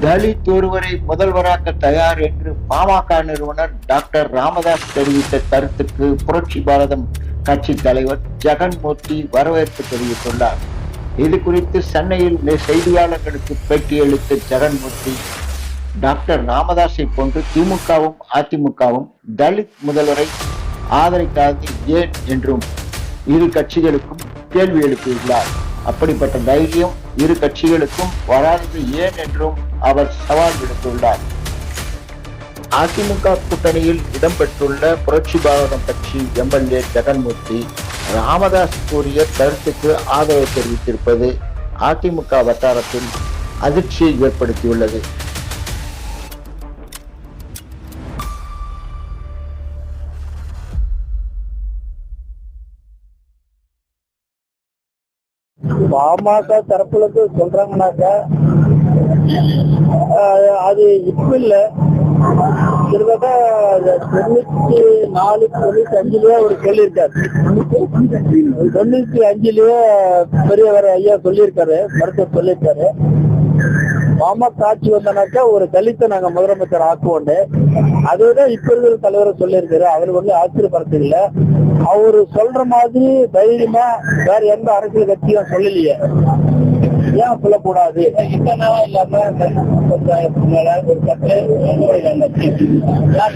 தலித் ஒருவரை முதல்வராக்க தயார் என்று பாமக நிறுவனர் டாக்டர் ராமதாஸ் தெரிவித்த கருத்துக்கு புரட்சி பாரதம் கட்சி தலைவர் ஜெகன்மூர்த்தி வரவேற்பு தெரிவித்துள்ளார். இது குறித்து சென்னையில் செய்தியாளர்களுக்கு பேட்டியளித்த ஜெகன்மூர்த்தி டாக்டர் ராமதாஸை போன்று திமுகவும் அதிமுகவும் தலித் முதல்வரை ஆதரிக்காது ஏன் என்றும் இரு கட்சிகளுக்கும் கேள்வி எழுப்பியுள்ளார். அப்படிப்பட்ட தைரியம் இரு கட்சிகளுக்கும் வராதது ஏன் என்றும் அவர் சவால் விடுத்துள்ளார். அதிமுக கூட்டணியில் இடம்பெற்றுள்ள புரட்சி பாரதம் கட்சி எம்எல்ஏ ஜெகன்மூர்த்தி ராமதாஸ் கூறிய கருத்துக்கு ஆதரவு தெரிவித்திருப்பது அதிமுக வட்டாரத்தில் அதிர்ச்சியை ஏற்படுத்தியுள்ளது. பாமக தரப்புல இருந்து சொல்றாங்கன்னாக்கா ஆஹ், அது இப்ப இல்ல. கிட்டத்தட்ட தொண்ணூத்தி நாலு தொண்ணூத்தி அஞ்சுலயே அவர் சொல்லியிருக்காரு. தொண்ணூத்தி அஞ்சுலயே பெரியவர் ஐயா சொல்லியிருக்காரு மருத்துவர் சொல்லியிருக்காரு. பாமக ஆட்சி வந்தனாக்கா ஒரு தலித்தை நாங்க முதலமைச்சர் ஆக்குவோண்டு. அதுதான் இப்ப இருக்கிற தலைவரை சொல்லியிருக்காரு. அவர் வந்து ஆச்சரியப்படுறது இல்ல அவரு சொல்ற மாதிரி தைரியமா வேற எந்த அரசியல் கட்சியும் சொல்லலையே. ஏன் சொல்லக்கூடாது இத்தனை இல்லாம மேல ஒரு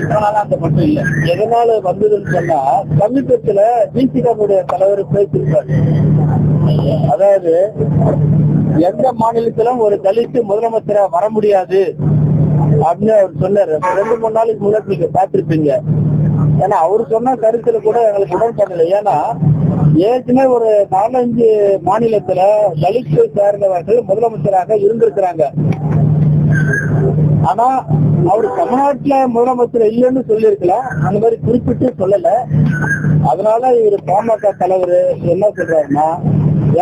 இத்தனை அந்த மட்டும் இல்ல. எதனால வந்ததுன்னு சொன்னா சமீபத்துல பிசிகாவுடைய தலைவர் பேசியிருக்காரு. அதாவது எந்த மாநிலத்திலும் ஒரு தலித்து முதலமைச்சரா வர முடியாது அப்படின்னு அவர் சொன்னாரு. ரெண்டு மூணு நாளைக்கு முன்னாடி நீங்க பார்த்திருப்பீங்க. ஏன்னா அவர் சொன்ன கருத்துல கூட எங்களுக்கு உடன்படல ஏன்னா ஏற்கனவே ஒரு நாலஞ்சு மாநிலத்துல தலித்து சேர்ந்தவர்கள் முதலமைச்சராக இருந்திருக்கிறாங்க. ஆனா அவர் தமிழ்நாட்டுல முதலமைச்சர் இல்லைன்னு சொல்லியிருக்கலாம் அந்த மாதிரி குறிப்பிட்டு சொல்லல. அதனால இவர் பாமக தலைவர் என்ன சொல்றாருன்னா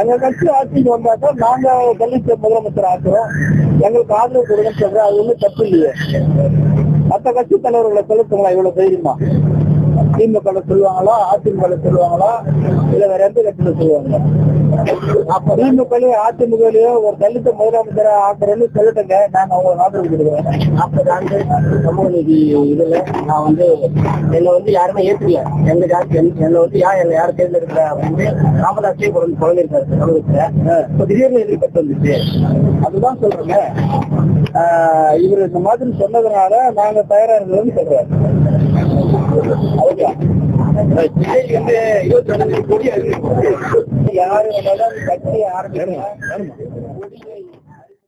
எங்க கட்சி ஆட்சிக்கு வந்தாக்கா நாங்க தலித் முதலமைச்சர் ஆக்குறோம். எங்களுக்கு ஆதரவு கொடுங்கன்னு சொல்றோம் அது ஒண்ணும் தப்பு இல்லையே. மத்த கட்சி தலைவர்களை செலுத்துங்களா? இவ்வளவு தைரியமா? திமுக சொல்லுவாங்களா அதிமுக சொல்லுவாங்களா இல்ல வேற எந்த கட்சியில சொல்லுவாங்க? அப்ப திமுகலயோ அதிமுகலயோ ஒரு தலித்த முதலமைச்சர் ஆக்குறேன்னு சொல்லட்டுங்க. நான் அவங்க ஆதரவு கொடுக்குறேன் நாற்பது ஆண்டு சமூக நீதி இதுல நான் வந்து என்னை வந்து யாருமே ஏத்துக்கல. எங்க ஜாதி என்னை வந்து யார் என்ன யார் தேர்ந்தெடுக்கல அப்படின்னு ராமதாஸே குழந்தை குழந்தைருக்காரு தமிழகத்துல இப்ப திடீர்னு எதிர்ப்பு வந்துச்சு. அதுதான் சொல்றேங்க. ஆஹ் இவர் இந்த மாதிரி சொன்னதுனால நாங்க தயாரா இருக்கிறோம்னு சொல்றாரு வந்து இருபத்தி ரெண்டு கோடி யாரு வேணாலும் கட்சி ஆரம்பிக்கலாம்